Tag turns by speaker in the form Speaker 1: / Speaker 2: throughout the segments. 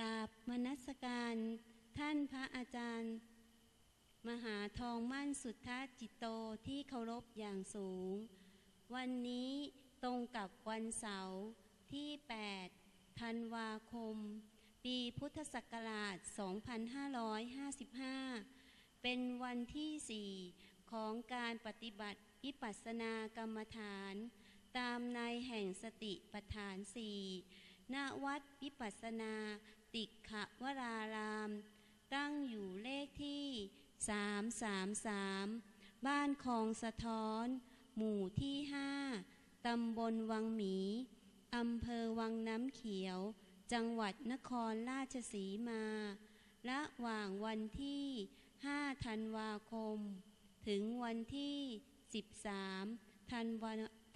Speaker 1: กราบมนัสการท่านพระอาจารย์ มหาทองมั่นสุทธาจิตโตที่เคารพอย่างสูง วันนี้ตรงกับวันเสาร์ที่ 8 ธันวาคม ปีพุทธศักราช 2555 เป็นวันที่ 4 ของการปฏิบัติวิปัสสนากรรมฐาน ตามในแห่งสติปัฏฐานสี่ณวัดวิปัสสนา ติขวราราม ตั้งอยู่เลขที่ 333 บ้านคลองสะท้อน หมู่ที่ 5 ตำบลวังหมี อำเภอวังน้ำเขียว จังหวัดนครราชสีมา ระหว่างวันที่ 5 ธันวาคม ถึงวันที่ 13 ธันวา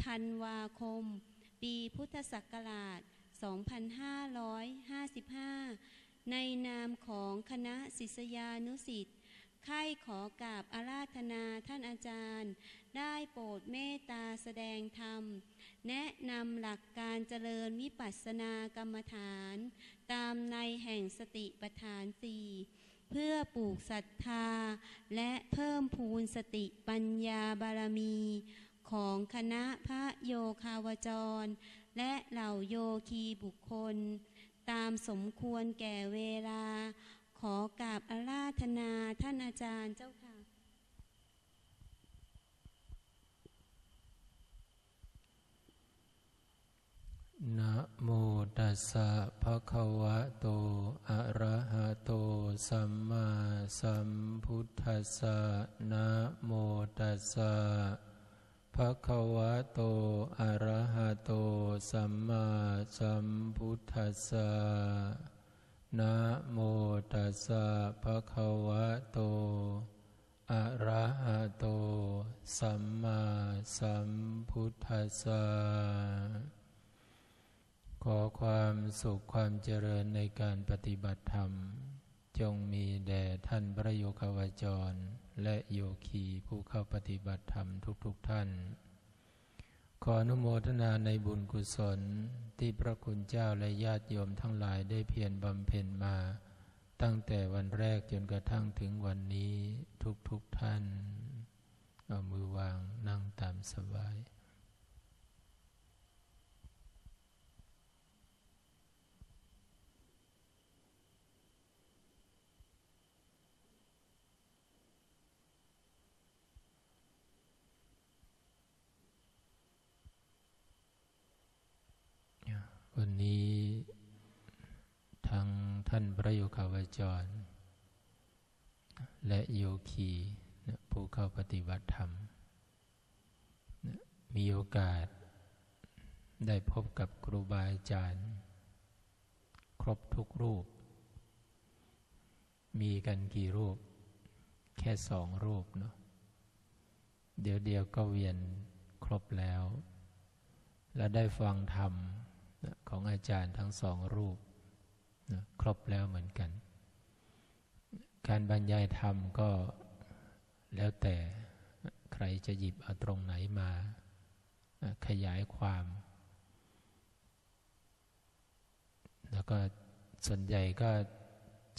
Speaker 1: ธันวาคม ปีพุทธศักราช 2555 ในนามของคณะศิษยานุสิทธิ์ค่ายขอกราบอาราธนาท่านอาจารย์ ได้โปรดเมตตาแสดงธรรม แนะนำหลักการเจริญวิปัสสนากรรมฐาน ตามในแห่งสติปัฏฐานสี่เพื่อปลูกศรัทธา และเพิ่มพูนสติปัญญาบารมี ของคณะพระโยคาวจร และเหล่าโยคีบุคคล ตามสมควรแก่เวลา ขอกราบอาราธนาท่านอาจารย์เจ้าค่ะ
Speaker 2: นะโมตัสสะภะคะวะโต อะระหะโต สัมมาสัมพุทธัสสะนะโมตัสสะภะคะวะโต อะระหะโต สัมมาสัมพุทธัสสะนะโมตัสสะภะคะวะโต อะระหะโต สัมมาสัมพุทธัสสะขอความสุขความเจริญในการปฏิบัติธรรม จงมีแด่ท่านพระโยคาวจร และโยคีผู้เข้าปฏิบัติธรรมทุกๆทท่าน ขออนุโมทนาในบุญกุศลที่พระคุณเจ้าและญาติโยมทั้งหลายได้เพียรบำเพ็ญมา ตั้งแต่วันแรกจนกระทั่งถึงวันนี้ทุกๆทท่าน เอามือวางนั่งตามสบาย วันนี้ทางท่านพระโยคาวจร และโยคีผู้เข้าปฏิบัติธรรม มีโอกาสได้พบกับครูบาอาจารย์ ครบทุกรูป มีกันกี่รูป แค่สองรูปเนาะเดี๋ยวเดียวก็เวียนครบแล้ว และได้ฟังธรรม ของอาจารย์ทั้งสองรูปครบแล้วเหมือนกัน การบรรยายธรรมก็แล้วแต่ใครจะหยิบเอาตรงไหนมาขยายความ แล้วก็ส่วนใหญ่ก็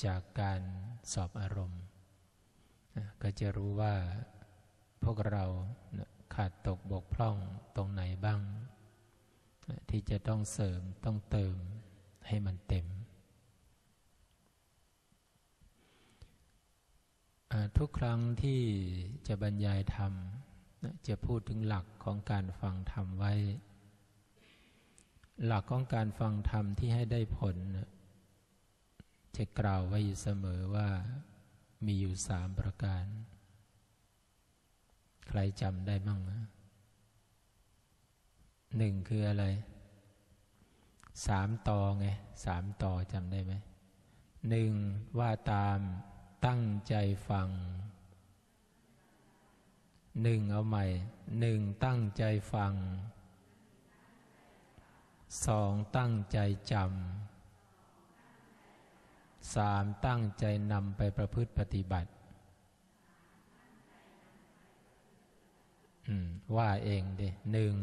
Speaker 2: จากการสอบอารมณ์ ก็จะรู้ว่าพวกเราขาดตกบกพร่องตรงไหนบ้าง ที่จะต้องเสริมต้องเติมให้มันเต็ม ทุกครั้งที่จะบรรยายธรรม จะพูดถึงหลักของการฟังธรรมไว้ หลักของการฟังธรรมที่ให้ได้ผล จะกล่าวไว้อยู่เสมอว่ามีอยู่สามประการ ใครจำได้มั่งนะ หนึ่งคืออะไร สามต่อไงสามต่อจำได้ไหมหนึ่งว่าตามตั้งใจฟังหนึ่งเอาใหม่หนึ่งตั้งใจฟังสองตั้งใจจำสามตั้งใจนำไปประพฤติปฏิบัติอืมว่าเองดิหนึ่ง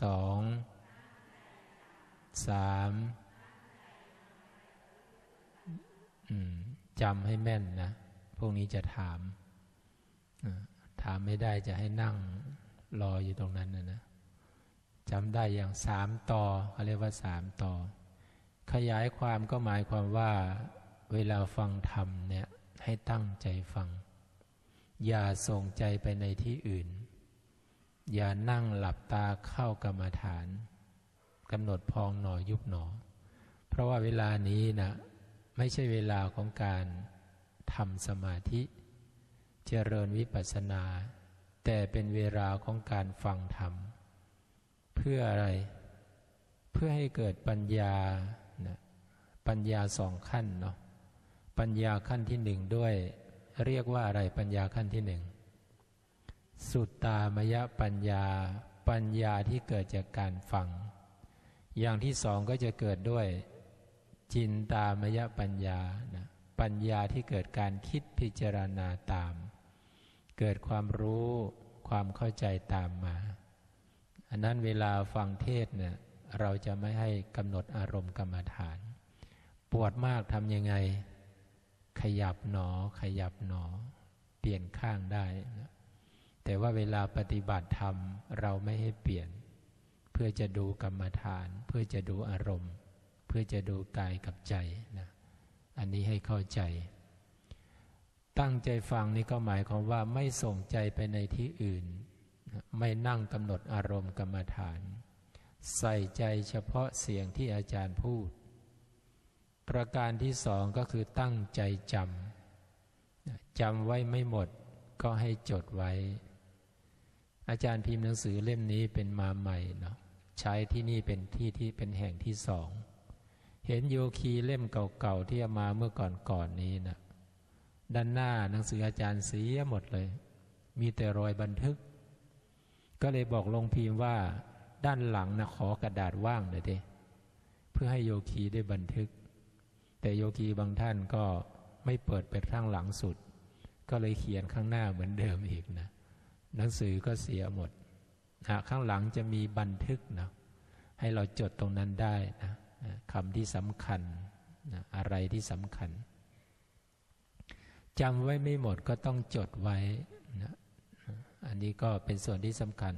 Speaker 2: สองสามจำให้แม่นนะ พวกนี้จะถาม ถามไม่ได้จะให้นั่งรออยู่ตรงนั้นนะนะจำได้อย่างสามต่อเขาเรียกว่าสามต่อ ขยายความก็หมายความว่าเวลาฟังธรรมเนี่ยให้ตั้งใจฟัง อย่าส่งใจไปในที่อื่น อย่านั่งหลับตาเข้ากรรมฐานกำหนดพองหนอยุบหนอ เพราะว่าเวลานี้นะไม่ใช่เวลาของการทำสมาธิ เจริญวิปัสสนา แต่เป็นเวลาของการฟังธรรม เพื่ออะไร เพื่อให้เกิดปัญญานะปัญญาสองขั้นเนาะปัญญาขั้นที่หนึ่งด้วย เรียกว่าอะไรปัญญาขั้นที่หนึ่ง สุตตามยปัญญา ปัญญาที่เกิดจากการฟัง อย่างที่สองก็จะเกิดด้วย จินตามยปัญญานะปัญญาที่เกิดการคิดพิจารณาตาม เกิดความรู้ความเข้าใจตามมา อันนั้นเวลาฟังเทศเนี่ยเราจะไม่ให้กำหนดอารมณ์กรรมฐาน ปวดมากทำยังไง ขยับหนอ ขยับหนอ เปลี่ยนข้างได้นะ แต่ว่าเวลาปฏิบัติธรรมเราไม่ให้เปลี่ยน เพื่อจะดูกรรมฐาน เพื่อจะดูอารมณ์ เพื่อจะดูกายกับใจนะอันนี้ให้เข้าใจ ตั้งใจฟังนี่ก็หมายความว่าไม่ส่งใจไปในที่อื่น ไม่นั่งกำหนดอารมณ์กรรมฐาน ใส่ใจเฉพาะเสียงที่อาจารย์พูด ประการที่สองก็คือตั้งใจจำจำไว้ไม่หมดก็ให้จดไว้ อาจารย์พิมพ์หนังสือเล่มนี้เป็นมาใหม่เนาะใช้ที่นี่เป็นที่ที่เป็นแห่งที่สอง เห็นโยคีเล่มเก่าๆที่เอามาเมื่อก่อนๆนนี้นะด้านหน้าหนังสืออาจารย์เสียหมดเลย มีแต่รอยบันทึก ก็เลยบอกลงพิมพ์ว่า ด้านหลังนะขอกระดาษว่างหน่อยด้เพื่อให้โยคีได้บันทึก แต่โยคีบางท่านก็ไม่เปิดไปข้างหลังสุด ก็เลยเขียนข้างหน้าเหมือนเดิมอีกนะ หนังสือก็เสียหมดนะข้างหลังจะมีบันทึกนะให้เราจดตรงนั้นได้นะคำที่สำคัญนะอะไรที่สำคัญจำไว้ไม่หมดก็ต้องจดไว้นะอันนี้ก็เป็นส่วนที่สำคัญ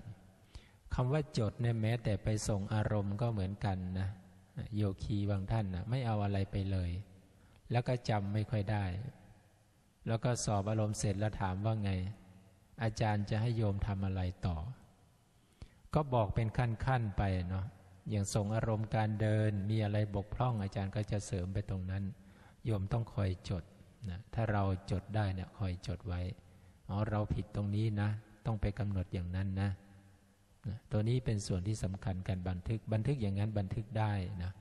Speaker 2: คำว่าจดเนี่ยแม้แต่ไปส่งอารมณ์ก็เหมือนกันนะโยคีบางท่านนะไม่เอาอะไรไปเลย แล้วก็จำไม่ค่อยได้ แล้วก็สอบอารมณ์เสร็จแล้วถามว่าไง อาจารย์จะให้โยมทำอะไรต่อ ก็บอกเป็นขั้นๆไปเนาะอย่างส่งอารมณ์การเดินมีอะไรบกพร่อง อาจารย์ก็จะเสริมไปตรงนั้น โยมต้องคอยจดนะถ้าเราจดได้เนี่ยคอยจดไว้อ๋อเราผิดตรงนี้นะ ต้องไปกำหนดอย่างนั้นนะนะตัวนี้เป็นส่วนที่สำคัญการบันทึกบันทึกอย่างนั้นบันทึกได้นะ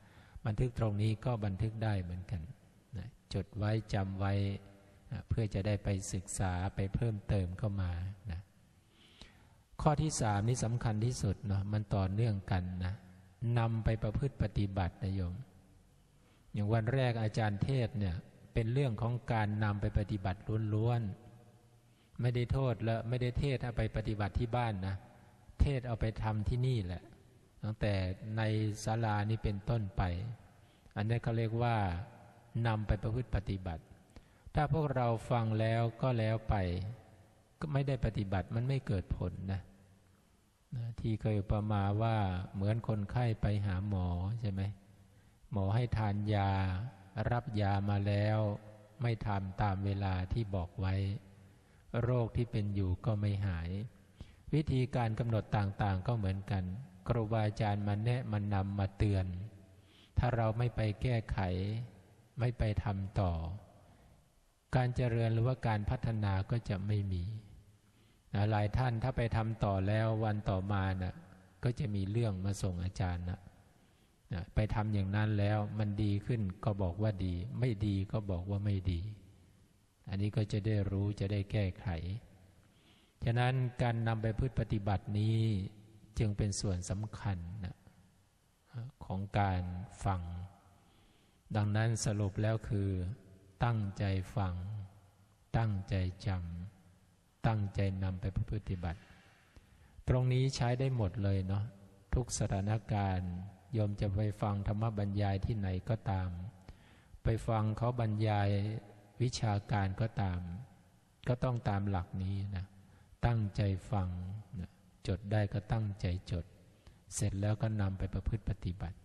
Speaker 2: บันทึกตรงนี้ก็บันทึกได้เหมือนกันนะจดไว้จำไว้ นะเพื่อจะได้ไปศึกษาไปเพิ่มเติมเข้ามานะข้อที่สามนี่สำคัญที่สุดเนาะมันต่อเนื่องกันนะนำไปประพฤติปฏิบัตินะโยม อย่างวันแรกอาจารย์เทศเนี่ยเป็นเรื่องของการนำไปปฏิบัติล้วนๆไม่ได้โทษและไม่ได้เทศเอาไปปฏิบัติที่บ้านนะเทศเอาไปทำที่นี่แหละ ตั้งแต่ในศาลานี้เป็นต้นไป อันนี้เขาเรียกว่านำไปประพฤติปฏิบัติ ถ้าพวกเราฟังแล้วก็แล้วไป ก็ไม่ได้ปฏิบัติมันไม่เกิดผลนะที่เคยประมาว่าเหมือนคนไข้ไปหาหมอใช่ไหมหมอให้ทานยา รับยามาแล้ว ไม่ทำตามเวลาที่บอกไว้ โรคที่เป็นอยู่ก็ไม่หาย วิธีการกำหนดต่างๆก็เหมือนกันครูบาอาจารย์มาแนะมันนำมาเตือน ถ้าเราไม่ไปแก้ไข ไม่ไปทำต่อ การเจริญหรือว่าการพัฒนาก็จะไม่มีนะหลายท่านถ้าไปทำต่อแล้ววันต่อมานะ่ะก็จะมีเรื่องมาส่งอาจารย์นะนะไปทำอย่างนั้นแล้วมันดีขึ้นก็บอกว่าดี ไม่ดีก็บอกว่าไม่ดี อันนี้ก็จะได้รู้จะได้แก้ไข ฉะนั้นการนำไปพืชปฏิบัตินี้จึงเป็นส่วนสำคัญนะของการฟัง ดังนั้นสรุปแล้วคือ ตั้งใจฟัง ตั้งใจจำตั้งใจนำไปปฏิบัติ ตรงนี้ใช้ได้หมดเลยเนาะทุกสถานการณ์ยมจะไปฟังธรรมบรรยายที่ไหนก็ตามไปไปฟังเขาบรรยายวิชาการก็ตาม ก็ต้องตามหลักนี้นะตั้งใจฟังนะจดได้ก็ตั้งใจจด เสร็จแล้วก็นำไปประพฤติปฏิบัติ